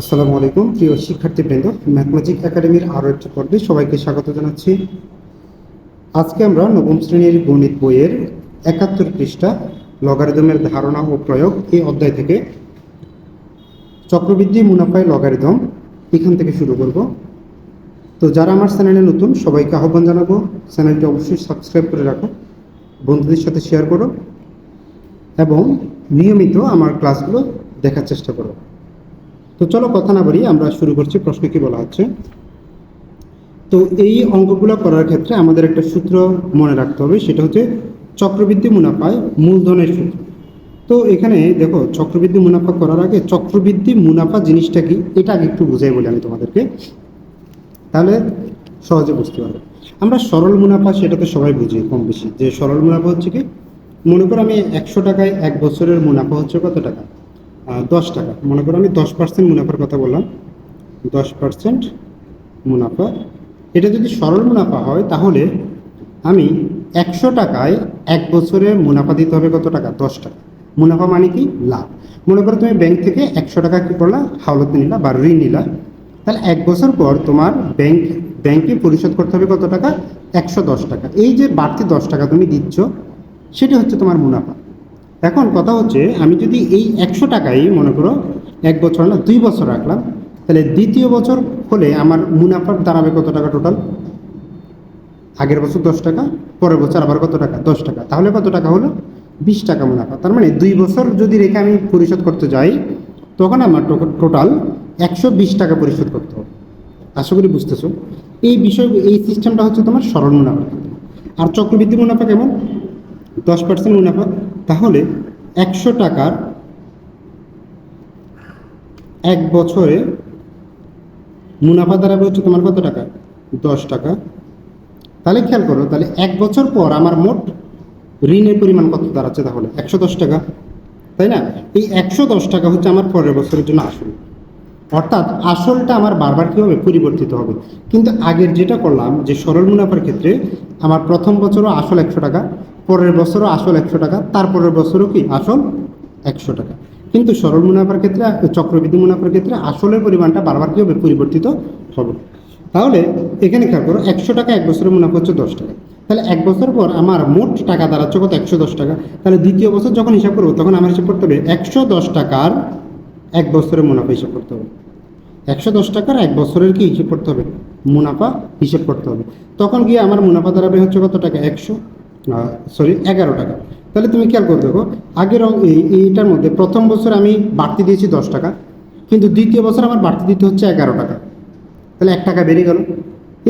আসসালামু আলাইকুম, প্রিয় শিক্ষার্থীবৃন্দ ম্যাথমেটিক একাডেমির আরও একটি পর্বে সবাইকে স্বাগত জানাচ্ছি। আজকে আমরা নবম শ্রেণির গণিত বইয়ের একাত্তর পৃষ্ঠা লগারিদমের ধারণা ও প্রয়োগ এই অধ্যায় থেকে চক্রবৃদ্ধি, মুনাফায় লগারিদম এখান থেকে শুরু করব। তো যারা আমার চ্যানেলে নতুন, সবাইকে আহ্বান জানাব, চ্যানেলটি অবশ্যই সাবস্ক্রাইব করে রাখো, বন্ধুদের সাথে শেয়ার করো, এবং নিয়মিত আমার ক্লাসগুলো দেখার চেষ্টা করো। তো চলো কথা না বাড়ি আমরা শুরু করছি, প্রশ্ন কি বলা হচ্ছে? তো এই অঙ্কগুলো করার ক্ষেত্রে আমাদের একটা সূত্র মনে রাখতে হবে, সেটা হচ্ছে চক্রবৃদ্ধি মুনাফায় মূলধনের সূত্র। তো এখানে দেখো, চক্রবৃদ্ধি মুনাফা করার আগে চক্রবৃদ্ধি মুনাফা জিনিসটা কি, এটা আগে একটু বুঝাই বলি আমি তোমাদেরকে। তাহলে সহজে বুঝতে পারবে। আমরা সরল মুনাফা সেটা তো সবাই বুঝি কম বেশি। যে সরল মুনাফা হচ্ছে কি, মনে করো আমি একশো টাকায় এক বছরের মুনাফা হচ্ছে কত টাকা? দশ টাকা। মনে করো আমি দশ পার্সেন্ট মুনাফার কথা বললাম। দশ পার্সেন্ট মুনাফা। এটা যদি সরল মুনাফা হয়, তাহলে আমি একশো টাকায় এক বছরে মুনাফা দিতে হবে কত টাকা? দশ টাকা। মুনাফা মানে কি? লাভ। মনে করো তুমি ব্যাংক থেকে একশো টাকা কি করলা? হাওলাতে নিলা বা ঋণ নিলা। তাহলে এক বছর পর তোমার ব্যাংক ব্যাংকে পরিশোধ করতে হবে কত টাকা? একশো দশ টাকা। এই যে বাড়তি দশ টাকা তুমি দিচ্ছ, সেটা হচ্ছে তোমার মুনাফা। এখন কথা হচ্ছে, আমি যদি এই একশো টাকাই মনে করো এক বছর না, দুই বছর রাখলাম, তাহলে দ্বিতীয় বছর হলে আমার মুনাফার দাঁড়াবে কত টাকা টোটাল আগের বছর দশ টাকা, পরের বছর আবার কত টাকা? দশ টাকা। তাহলে কত টাকা হলো? বিশ টাকা মুনাফা। তার মানে দুই বছর যদি রেখে আমি পরিশোধ করতে যাই, তখন আমার টোটাল একশো বিশ টাকা পরিশোধ করতে হবে। আশা করি বুঝতেছো? এই বিষয়, এই সিস্টেমটা হচ্ছে তোমার সরল মুনাফা। আর চক্রবৃদ্ধি মুনাফা কেমন? দশ পার্সেন্ট মুনাফা। তাহলে একশো টাকার এক বছরে মুনাফা দাঁড়াবে হচ্ছে তোমার কত টাকা? দশ টাকা। তাহলে খেয়াল করো, তাহলে এক বছর পর আমার মোট ঋণের পরিমাণ কত দাঁড়াচ্ছে তাহলে? একশো দশ টাকা। তাই না? এই একশো দশ টাকা হচ্ছে আমার পরের বছরের জন্য আসল। অর্থাৎ আসলটা আমার বারবার কী হবে পরিবর্তিত হবে? কিন্তু আগের যেটা করলাম, যে সরল মুনাফার ক্ষেত্রে আমার প্রথম বছরও আসল একশো টাকা পরের বছরও আসল একশো টাকা, তারপরের বছরও কি আসল একশো টাকা। কিন্তু সরল মুনাফার ক্ষেত্রে, চক্রবৃদ্ধি মুনাফার ক্ষেত্রে আসলের পরিমাণটা বারবার কী হবে? পরিবর্তিত হবে। তাহলে এখানে খেয়াল করো, একশো টাকা এক বছরের মুনাফা হচ্ছে দশ টাকা। তাহলে এক বছর পর আমার মোট টাকা দাঁড়াচ্ছে কত? একশো দশ টাকা। তাহলে দ্বিতীয় বছর যখন হিসাব করব, তখন আমার হিসাব করতে হবে একশো দশ টাকার এক বছরের মুনাফা হিসাব করতে হবে। একশো দশ টাকার এক বছরের কি হিসেব করতে হবে? মুনাফা হিসেব করতে হবে। তখন গিয়ে আমার মুনাফা দাঁড়াবে হচ্ছে কত টাকা? একশো। সরি এগারো টাকা। তাহলে তুমি খেয়াল করে দেখো, আগের এই এইটার মধ্যে প্রথম বছর আমি বাড়তি দিয়েছি দশ টাকা, কিন্তু দ্বিতীয় বছর আমার বাড়তি দিতে হচ্ছে এগারো টাকা। তাহলে এক টাকা বেড়ে গেল।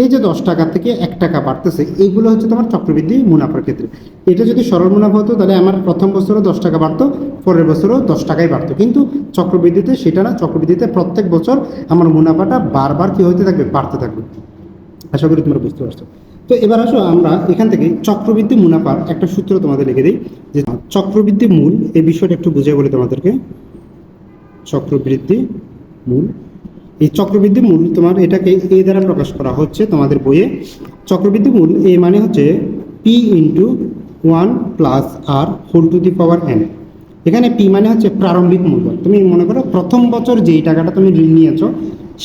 এই যে দশ টাকা থেকে এক টাকা বাড়তেছে, এইগুলো হচ্ছে তোমার চক্রবৃদ্ধি মুনাফার ক্ষেত্রে। এটা যদি সরল মুনাফা হতো, তাহলে আমার প্রথম বছরও দশ টাকা বাড়তো, পরের বছরও দশ টাকাই বাড়তো। কিন্তু চক্রবৃদ্ধিতে সেটা না, চক্রবৃদ্ধিতে প্রত্যেক বছর আমার মুনাফাটা বারবার কী হতে থাকবে, বাড়তে থাকবে। আশা করি তোমরা বুঝতে পারছ। তো এবার আসো আমরা এখান থেকে চক্রবৃদ্ধি মুনাফার একটা সূত্র তোমাদের লিখে দিই, যে চক্রবৃদ্ধি মূল, এই বিষয়টা একটু বুঝিয়ে বলি তোমাদেরকে। চক্রবৃদ্ধি মূল। এই চক্রবৃদ্ধি মূল তোমার এটাকে এ দ্বারা প্রকাশ করা হচ্ছে তোমাদের বইয়ে। চক্রবৃদ্ধি মূল, এ মানে হচ্ছে P into one plus R whole to the power N এখানে পি মানে হচ্ছে প্রারম্ভিক মূল্য তুমি মনে করো প্রথম বছর যেই টাকাটা তুমি ঋণ নিয়েছো,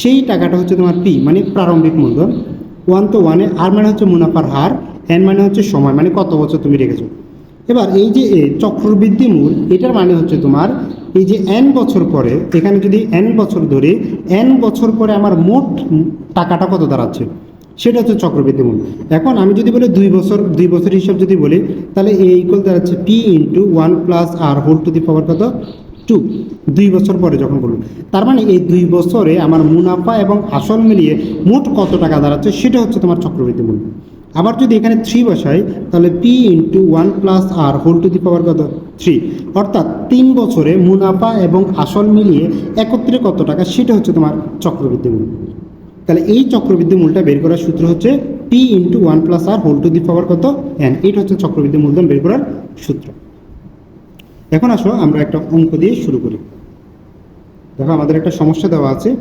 সেই টাকাটা হচ্ছে তোমার পি মানে প্রারম্ভিক মূল্য ওয়ান তো ওয়ানে আর মানে হচ্ছে মুনাফার হার এন মানে হচ্ছে সময় মানে কত বছর তুমি রেখেছো। এবার এই যে এ, চক্রবৃদ্ধি মূল এটার মানে হচ্ছে তোমার এই যে এন বছর পরে এখানে যদি এন বছর ধরে এন বছর পরে আমার মোট টাকাটা কত দাঁড়াচ্ছে? সেটা হচ্ছে চক্রবৃদ্ধি মূল। এখন আমি যদি বলি দুই বছর দুই বছর হিসাব যদি বলি তাহলে এ ইকুয়াল দাঁড়াচ্ছে P into one plus R whole to the power কত? টু দুই বছর পরে যখন বলুন তার মানে এই দুই বছরে আমার মুনাফা এবং আসল মিলিয়ে মোট কত টাকা দাঁড়াচ্ছে সেটা হচ্ছে তোমার চক্রবৃদ্ধি মূল্য। আবার যদি এখানে থ্রি বসাই, তাহলে P into one plus R whole to the power কত? থ্রি অর্থাৎ তিন বছরে মুনাফা এবং আসল মিলিয়ে একত্রে কত টাকা সেটা হচ্ছে তোমার চক্রবৃদ্ধি মূল্য। তাহলে এই চক্রবৃদ্ধি মূলটা বের করার সূত্র হচ্ছে P into one plus R whole to the power কত? এন এইটা হচ্ছে চক্রবৃদ্ধি মূলধন বের করার সূত্র। এখন আসো, আমরা একটা অঙ্ক দিয়ে শুরু করি। দেখো, আমাদের একটা সমস্যা দেওয়া আছে।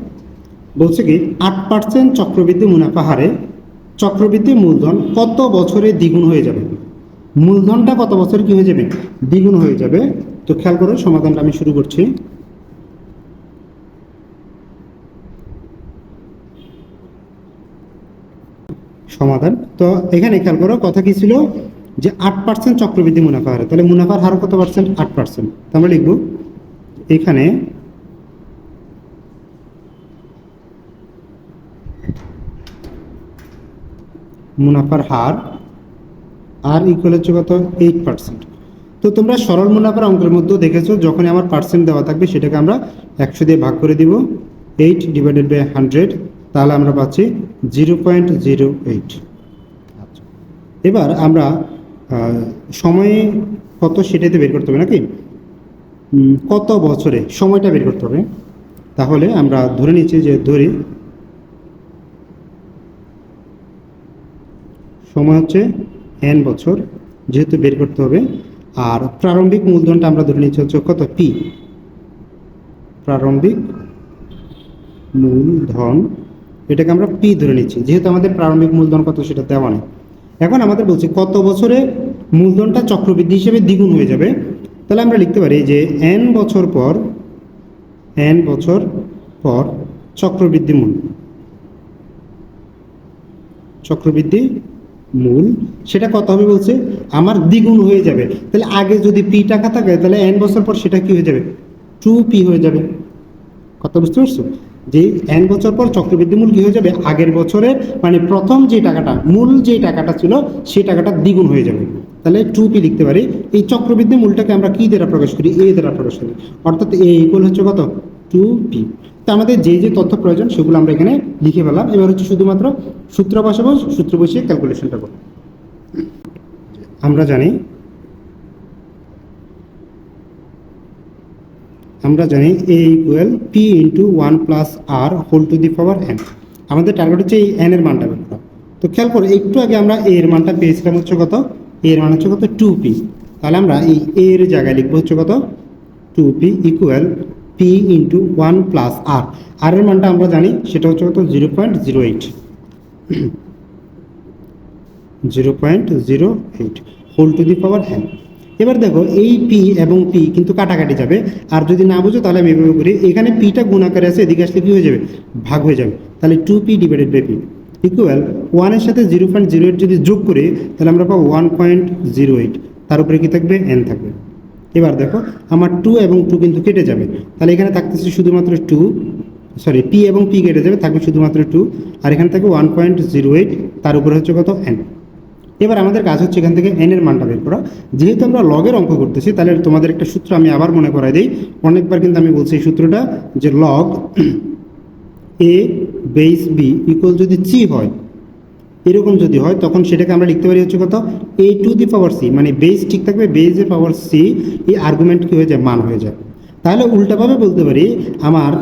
বলছে কি, আট পার্সেন্ট চক্রবৃদ্ধি মুনাফা হারে চক্রবৃদ্ধি মূলধন কত বছরে দ্বিগুণ হয়ে যাবে? মূলধনটা কত বছরে কি হয়ে যাবে? দ্বিগুণ হয়ে যাবে। তো খেয়াল করো, সমাধানটা আমি শুরু করছি। সমাধান। তো এখানে খেয়াল করো, কথা কি ছিল? যে আট পার্সেন্ট চক্রবৃদ্ধি মুনাফা হারে, তাহলে মুনাফার হার কত পার্সেন্ট আট পার্সেন্ট আমরা লিখব, এখানে মুনাফার হার আর ইকুয়াল হচ্ছে কত? এইট পার্সেন্ট তো তোমরা সরল মুনাফার অঙ্কের মধ্যেও দেখেছ, যখনই আমার পার্সেন্ট দেওয়া থাকবে, সেটাকে আমরা একশো দিয়ে ভাগ করে দিব এইট ডিভাইডেড বাই হান্ড্রেড তাহলে আমরা পাচ্ছি জিরো পয়েন্ট জিরো এইট এবার আমরা সময়ে কত সেটাতে বের করতে হবে নাকি? কত বছরে সময়টা বের করতে হবে? তাহলে আমরা ধরে নিচ্ছি যে ধরি সময় হচ্ছে এন বছর যেহেতু বের করতে হবে আর প্রারম্ভিক মূলধনটা আমরা ধরে নিচ্ছি হচ্ছে কত? পি প্রারম্ভিক মূলধন এটাকে আমরা পি ধরে নিচ্ছি যেহেতু আমাদের প্রারম্ভিক মূলধন কত সেটা দেওয়া নেই। এখন আমাদের বলছি কত বছরে মূলধনটা চক্রবৃদ্ধি হিসেবে দ্বিগুণ হয়ে যাবে? তাহলে আমরা লিখতে পারি যে এন বছর পর এন বছর পর চক্রবৃদ্ধি মূল। চক্রবৃদ্ধি মূল, সেটা কত হবে বলছে? আমার দ্বিগুণ হয়ে যাবে। তাহলে আগে যদি পি টাকা থাকে, তাহলে এন বছর পর সেটা কি হয়ে যাবে? টু পি হয়ে যাবে। কথা বুঝতে পারছ? যে এন বছর পর চক্রবৃদ্ধি মূল কি হয়ে যাবে? আগের বছরে মানে প্রথম যে টাকাটা, মূল যে টাকাটা ছিল সেই টাকাটা দ্বিগুণ হয়ে যাবে। তাহলে টু পি লিখতে পারি। এই চক্রবৃদ্ধি মূলটাকে আমরা কী দ্বারা প্রকাশ করি? এ দ্বারা প্রকাশ করি। অর্থাৎ এ ইকুয়াল হচ্ছে কত? টু পি তো আমাদের যে যে তথ্য প্রয়োজন, সেগুলো আমরা এখানে লিখে ফেলাম এবার হচ্ছে শুধুমাত্র সূত্র বসাবো, সূত্র বসিয়ে ক্যালকুলেশনটা করব। আমরা জানি আমরা জানি A equal P into one plus R whole to the power N আমাদের টার্গেট হচ্ছে এই এন এর মানটা বের করা। তো খেয়াল করো, একটু আগে আমরা এ এর মানটা পেয়েছিলাম হচ্ছে কত? এ এর মান হচ্ছে কত? টু পি তাহলে আমরা এই এ এর জায়গায় লিখব হচ্ছে কত? Two P equal P into one plus R R এর মানটা আমরা জানি, সেটা হচ্ছে কত? Zero point zero eight zero point zero eight whole to the power N এবার দেখো, এই পি এবং পি কিন্তু কাটাকাটি যাবে। আর যদি না বুঝো, তাহলে আমি এভাবে করি। এখানে পিটা গুণ আকারে আছে এদিকে আসলে কী হয়ে যাবে? ভাগ হয়ে যাবে। তাহলে two P divided by P equal ওয়ানের সাথে জিরো পয়েন্ট জিরো এইট যদি যোগ করি, তাহলে আমরা পাবো ওয়ান পয়েন্ট জিরো এইট তার উপরে কী থাকবে? এন থাকবে। এবার দেখো, আমার টু এবং টু কিন্তু কেটে যাবে। তাহলে এখানে থাকতেছে শুধুমাত্র টু সরি পি এবং পি কেটে যাবে, থাকবে শুধুমাত্র টু আর এখানে থাকবে ওয়ান পয়েন্ট জিরো এইট তার উপরে হচ্ছে কত? এন এবার আমাদের কাজ হচ্ছে এখান থেকে এন এর মানটা বের করা। যেহেতু আমরা লগের অঙ্ক করতেছি, তাহলে তোমাদের একটা সূত্র আমি আবার মনে করাই দিই। অনেকবার কিন্তু আমি বলছি এই সূত্রটা যে log A base B equal যদি চি হয়, এরকম যদি হয়, তখন সেটাকে আমরা লিখতে পারি হচ্ছে কত? A to the power C মানে বেস ঠিক থাকবে বেসের পাওয়ার সি এই আর্গুমেন্ট কী হয়ে যায়? মান হয়ে যায়। তাহলে উল্টাভাবে বলতে পারি, আমার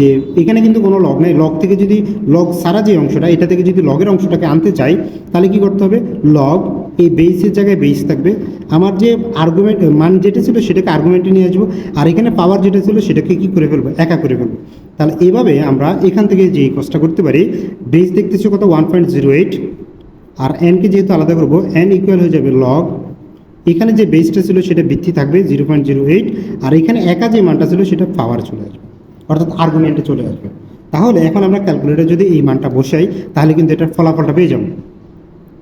যে এখানে কিন্তু কোনো লগ নেই। লগ থেকে যদি লগ সারা যে অংশটা, এটা থেকে যদি লগের অংশটাকে আনতে চাই, তাহলে কি করতে হবে? লগ এই বেসের জায়গায় বেস থাকবে। আমার যে আর্গুমেন্ট মান যেটা ছিল সেটাকে আর্গুমেন্টে নিয়ে আসব। আর এখানে পাওয়ার যেটা ছিল সেটাকে কি করে ফেলব? একা করে ফেলব। তাহলে এভাবে আমরা এখান থেকে যে কাজটা করতে পারি বেস দেখতেছি কত? One point zero eight R NK যেহেতু আলাদা করব এন ইকুয়াল হয়ে যাবে লগ এখানে যে বেসটা ছিল সেটা বৃদ্ধি থাকবে zero point zero eight R এখানে একা যে মানটা ছিল সেটা পাওয়ার চলে আসবে। অর্থাৎ আর্গুমেন্টে চলে আসবে। তাহলে এখন আমরা ক্যালকুলেটর যদি এই মানটা বসাই, তাহলে কিন্তু এটার ফলাফলটা পেয়ে যাব।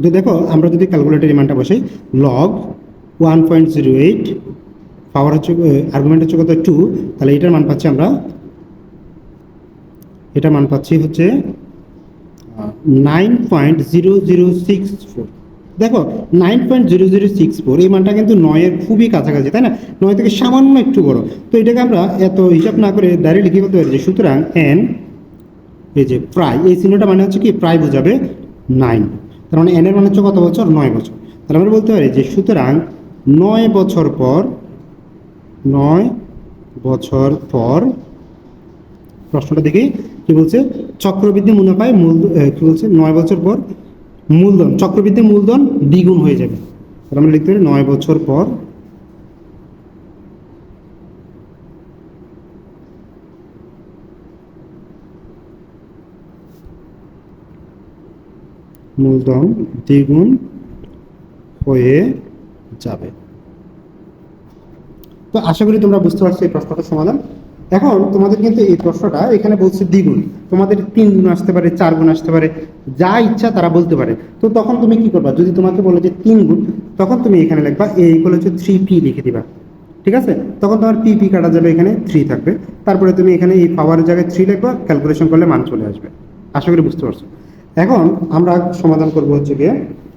তো দেখো, আমরা যদি ক্যালকুলেটর এই মানটা বসাই log one point zero eight power হচ্ছে আর্গুমেন্ট হচ্ছে কত? টু তাহলে এটার মান পাচ্ছি আমরা, এটার মান পাচ্ছি হচ্ছে nine point zero zero six four দেখো nine point zero zero six four এই মানটা কিন্তু নয়ের খুবই কাছাকাছি, তাই না? নয় থেকে সামান্য একটু বড়। তো এটাকে আমরা এত হিসাব না করে ডাইরেক্ট লিখে বলতে পারি যে সুতরাং এন এই যে প্রায়, এই চিহ্নটা মানে হচ্ছে কি, প্রায় বোঝাবে নাইন তার মানে এনের মানে হচ্ছে কত বছর? নয় বছর। তাহলে আমরা বলতে পারি যে সুতরাং নয় বছর পর, নয় বছর পর, প্রশ্নটা দেখি, কি বলছে? চক্রবৃদ্ধি মুনাফায় মূল কি বলছে? নয় বছর পর মূলধন, চক্রবৃদ্ধি মূলধন দ্বিগুণ হয়ে যাবে। তাহলে আমরা লিখতে পারি নয় বছর পর মূলধন দ্বিগুণ হয়ে যাবে। তো আশা করি তোমরা বুঝতে পারছ এই প্রশ্নটার সমাধান। এখন তোমাদের কিন্তু এই প্রশ্নটা এখানে বলছে দ্বিগুণ। তোমাদের তিন গুণ আসতে পারে, চার গুণ আসতে পারে, যা ইচ্ছা তারা বলতে পারে। তো তখন তুমি কি করবা? যদি তোমাকে বলে যে তিন গুণ, তখন তুমি এখানে লিখবা এ ইকুয়াল হচ্ছে থ্রি পি লিখে দিবা। ঠিক আছে? তখন তোমার পি পি কাটা যাবে এখানে থ্রি থাকবে। তারপরে তুমি এখানে এই পাওয়ারের জায়গায় থ্রি লিখবা ক্যালকুলেশন করলে মান চলে আসবে। আশা করি বুঝতে পারছ। এখন আমরা সমাধান করব হচ্ছে গিয়ে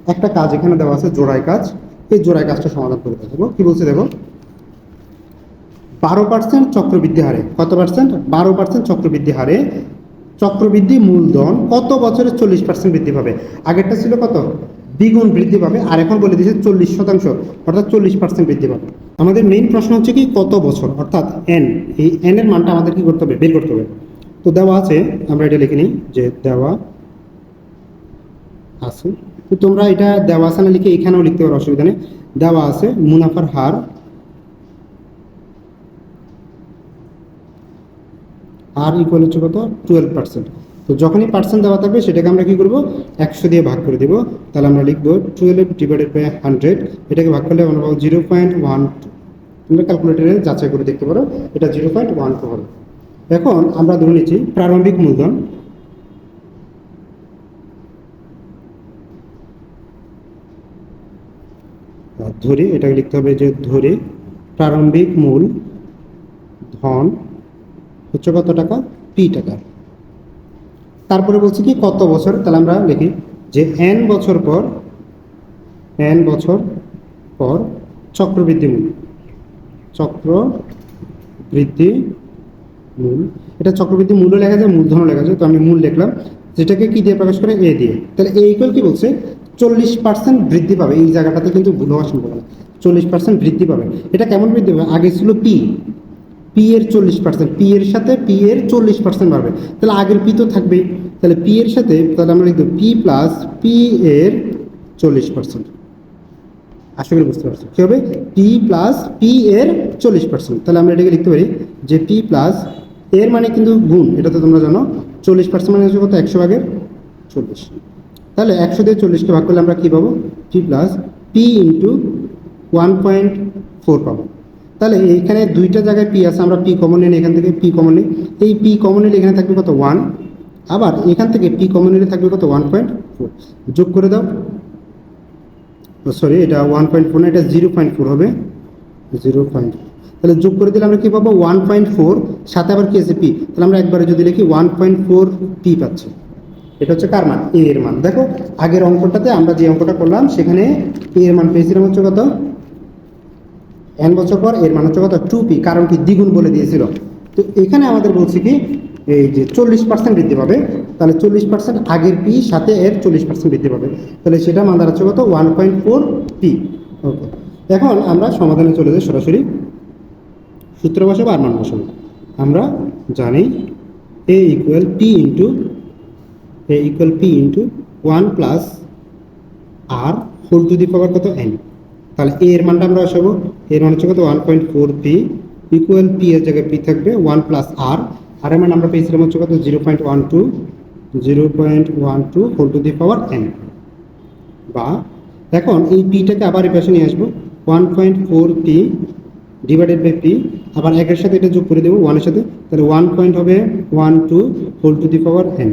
একটা কাজ এখানে দেওয়া আছে জোড়াই কাজ। এই জোড়াই কাজটা সমাধান করে দেখাবো কি বলছে দেখো? বারো পার্সেন্ট চক্রবৃদ্ধি হারে। কত পার্সেন্ট বারো পার্সেন্ট চক্রবৃদ্ধি হারে। চক্রবৃদ্ধি মূলধন কত বছরে চল্লিশ পার্সেন্ট বৃদ্ধি পাবে? আগেরটা ছিল কত? দ্বিগুণ বৃদ্ধি পাবে, আর এখন বলে দিয়েছে চল্লিশ শতাংশ, অর্থাৎ চল্লিশ পার্সেন্ট বৃদ্ধি পাবে। আমাদের মেইন প্রশ্ন হচ্ছে কি, কত বছর? অর্থাৎ এন এই এন এর মানটা আমাদের কি করতে হবে? বের করতে হবে। তো দেওয়া আছে, আমরা এটা লিখে নিই যে দেওয়া আছে। তো তোমরা এটা দেওয়া আছে না লিখে এখানেও লিখতে পারো, অসুবিধা নেই। দেওয়া আছে, মুনাফার হার আর ইকুয়াল হচ্ছে কত? টুয়েলভ পার্সেন্ট তো যখনই পার্সেন্ট দেওয়া থাকবে, সেটাকে আমরা কি করব? একশো দিয়ে ভাগ করে দিব। তাহলে আমরা লিখব টুয়েলভ ডিভাইডেড বাই হান্ড্রেড এটাকে ভাগ করলে আমরা পাবো জিরো পয়েন্ট ওয়ান তোমরা ক্যালকুলেটারে যাচাই করে দেখতে পারো, এটা জিরো পয়েন্ট ওয়ান টু হবে। এখন আমরা ধরে নিচ্ছি প্রারম্ভিক মূলধন। ধরে, এটাকে লিখতে হবে যে ধরে প্রারম্ভিক মূল ধন হচ্ছে কত টাকা? পি টাকা। তারপরে বলছি কি, কত বছর? তাহলে আমরা লিখি যে এন বছর পর এন বছর পর চক্রবৃদ্ধি মূল। চক্র বৃদ্ধি মূল। এটা চক্রবৃদ্ধি মূল্য লেখা যায়, মূলধনও লেখা যায়। তো আমি মূল লিখলাম, যেটাকে কি দিয়ে প্রকাশ করে? এ দিয়ে। তাহলে এ ইকুয়াল কি বলছে? চল্লিশ পার্সেন্ট বৃদ্ধি পাবে। এই জায়গাটাতে কিন্তু ভুল হওয়ার সম্ভাবনা চল্লিশ পার্সেন্ট বৃদ্ধি পাবে। এটা কেমন বৃদ্ধি পাবে? আগে ছিল পি পি এর চল্লিশ পার্সেন্ট পি এর সাথে পি এর চল্লিশ পার্সেন্ট বাড়বে। তাহলে আগের পি তো থাকবেই। তাহলে পি এর সাথে তাহলে আমরা লিখব পি প্লাস পি এর চল্লিশ পার্সেন্ট আশা করি বুঝতে পারছি। কী হবে? পি প্লাস পি এর চল্লিশ পার্সেন্ট তাহলে আমরা এটাকে লিখতে পারি যে পি প্লাস এর মানে কিন্তু গুণ। এটা তো তোমরা জানো। চল্লিশ পার্সেন্ট মানে হচ্ছে কত? একশো ভাগের চল্লিশ। তাহলে একশো দিয়ে চল্লিশকে ভাগ করলে আমরা কী পাবো? P plus P into one point four পাবো। তাহলে এইখানে দুইটা জায়গায় পি আছে, আমরা পি কমন নিই, এখান থেকে পি কমন নিই। এই পি কমন নিলে এখানে থাকবে কত? ওয়ান আবার এখান থেকে পি কমন নিলে থাকবে কত? ওয়ান পয়েন্ট ফোর যোগ করে দাও। সরি এটা ওয়ান পয়েন্ট ফোর না, এটা জিরো পয়েন্ট ফোর হবে। জিরো পয়েন্ট তাহলে যোগ করে দিলে আমরা কী পাবো? ওয়ান পয়েন্ট ফোর সাথে আবার কি আছে পি তাহলে আমরা একবারে যদি লিখি ওয়ান পয়েন্ট ফোর পি পাচ্ছি। এটা হচ্ছে কার মান? এ এর মান। দেখো, আগের অঙ্কটাতে আমরা যে অঙ্কটা করলাম, সেখানে এ এর মান পেয়েছিলাম হচ্ছে কত? এন বছর পর এর মান হচ্ছে টু পি কারণ কি দ্বিগুণ বলে দিয়েছিল। তো এখানে আমাদের বলছি কি, এই যে চল্লিশ পার্সেন্ট বৃদ্ধি পাবে, তাহলে চল্লিশ পার্সেন্ট আগের পি সাথে এর চল্লিশ পার্সেন্ট বৃদ্ধি পাবে। তাহলে সেটা মান দাঁড়াচ্ছে কত? One point four P okay এখন আমরা সমাধানে চলে যাই সরাসরি। সূত্র বসাবো আর মান বসাবো আমরা জানি A equal P into A equal P into one plus R whole to the power কত? এন তাহলে এ এর মানটা আমরা বসাবো। এর মান হচ্ছে কত? One point four P equal P এর জায়গায় পি থাকবে ওয়ান প্লাস আর আর এর মান আমরা পেয়েছিলাম হচ্ছে কত? Zero point one two zero point one two whole to the power N বা এখন এই পিটাকে আবার এই পাশে নিয়ে আসব। One point four P divided by P আবার একের সাথে এটা যোগ করে দেবো ওয়ানের সাথে। তাহলে ওয়ান পয়েন্ট হবে one two whole to the power N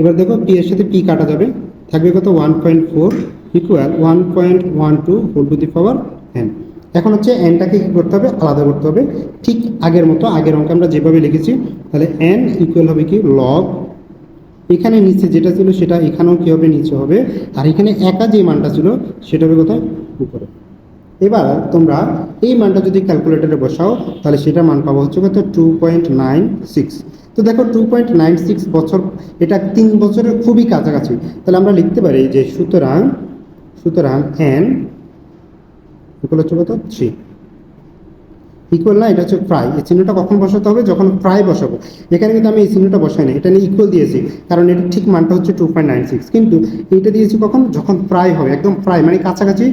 এবার দেখো পি এর সাথে পি কাটা যাবে। থাকবে কত? One point four equal one point one two whole to the power N এখন হচ্ছে এনটাকে কী করতে হবে? আলাদা করতে হবে। ঠিক আগের মতো, আগের অঙ্কে আমরা যেভাবে লিখেছি, তাহলে এন ইকুয়াল হবে কি? লগ এখানে নিচে যেটা ছিল সেটা এখানেও কী হবে নিচে হবে? আর এখানে একা যে মানটা ছিল, সেটা হবে কোথায়? উপরে। এবার তোমরা এই মানটা যদি ক্যালকুলেটরে বসাও, তাহলে সেটা মান পাবো হচ্ছে কত? টু পয়েন্ট নাইন সিক্স তো দেখো টু পয়েন্ট নাইন সিক্স বছর, এটা তিন বছরের খুবই কাছাকাছি। তাহলে আমরা লিখতে পারি যে সুতরাং সুতরাং এন ইকুয়াল হচ্ছে কত? থ্রি ইকুয়াল না, এটা হচ্ছে প্রায় এই চিহ্নটা কখন বসাতে হবে? যখন প্রায় বসাবো। এখানে কিন্তু আমি এই চিহ্নটা বসাই না এটা নিয়ে ইকুয়াল দিয়েছি। কারণ এটা ঠিক মানটা হচ্ছে টু পয়েন্ট নাইন সিক্স কিন্তু এইটা দিয়েছি কখন? যখন প্রায় হবে, একদম প্রায় মানে কাছাকাছি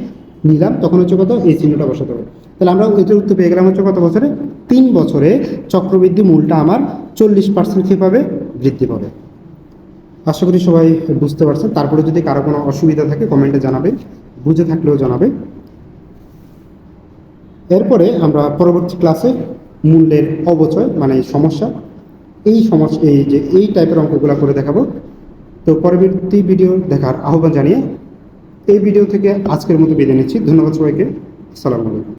নিলাম, তখন হচ্ছে কত? এই চিহ্নটা বসাতে হবে। তাহলে আমরা এটার উত্তর পেয়ে গেলাম হচ্ছে কত বছরে? তিন বছরে চক্রবৃদ্ধি মূলটা আমার চল্লিশ পার্সেন্ট কী পাবে, বৃদ্ধি পাবে। আশা করি সবাই বুঝতে পারছেন। তারপরে যদি কারও কোনো অসুবিধা থাকে কমেন্টে জানাবে বুঝে থাকলেও জানাবে এরপরে আমরা পরবর্তী ক্লাসে মূল্যের অবচয় মানে সমস্যা, এই সমস্যা এই যে, এই টাইপের অঙ্কগুলো করে দেখাবো। তো পরবর্তী ভিডিও দেখার আহ্বান জানিয়ে এই ভিডিও থেকে আজকের মতো বিদায় নিচ্ছি। ধন্যবাদ সবাইকে। আসসালামু আলাইকুম।